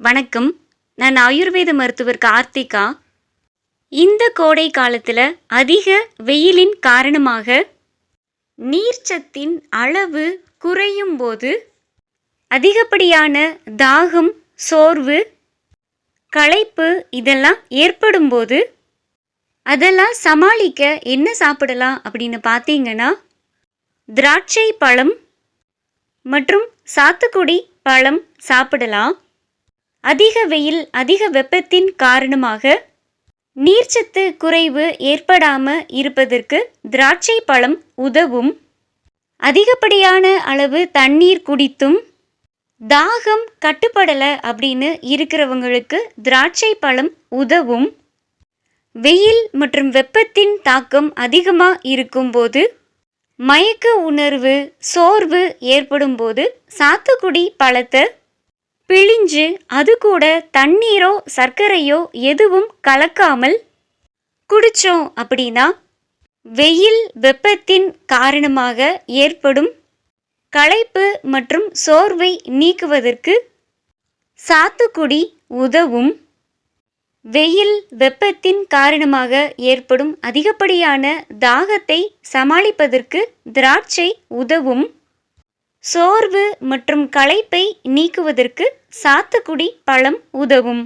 வணக்கம். நான் ஆயுர்வேத மருத்துவர் கார்த்திகா. இந்த கோடை காலத்தில் அதிக வெயிலின் காரணமாக நீர்ச்சத்தின் அளவு குறையும் போது அதிகப்படியான தாகம் சோர்வு களைப்பு இதெல்லாம் ஏற்படும் போது அதெல்லாம் சமாளிக்க என்ன சாப்பிடலாம் அப்படின்னு பார்த்தீங்கன்னா திராட்சை பழம் மற்றும் சாத்துக்குடி பழம் சாப்பிடலாம். அதிக வெயில் அதிக வெப்பத்தின் காரணமாக நீர்ச்சத்து குறைவு ஏற்படாம இருப்பதற்கு திராட்சை பழம் உதவும். அதிகப்படியான அளவு தண்ணீர் குடித்தும் தாகம் கட்டுப்படலை அப்படின்னு இருக்கிறவங்களுக்கு திராட்சை பழம் உதவும். வெயில் மற்றும் வெப்பத்தின் தாக்கம் அதிகமாக இருக்கும்போது மயக்க உணர்வு சோர்வு ஏற்படும்போது சாத்துக்குடி பழத்தை பிழிஞ்சு அது கூட தண்ணீரோ சர்க்கரையோ எதுவும் கலக்காமல் குடித்தோம் அப்படின்னா வெயில் வெப்பத்தின் காரணமாக ஏற்படும் களைப்பு மற்றும் சோர்வை நீக்குவதற்கு சாத்துக்குடி உதவும். வெயில் வெப்பத்தின் காரணமாக ஏற்படும் அதிகப்படியான தாகத்தை சமாளிப்பதற்கு திராட்சை உதவும். சோர்வு மற்றும் களைப்பை நீக்குவதற்கு சாத்துக்குடி பழம் உதவும்.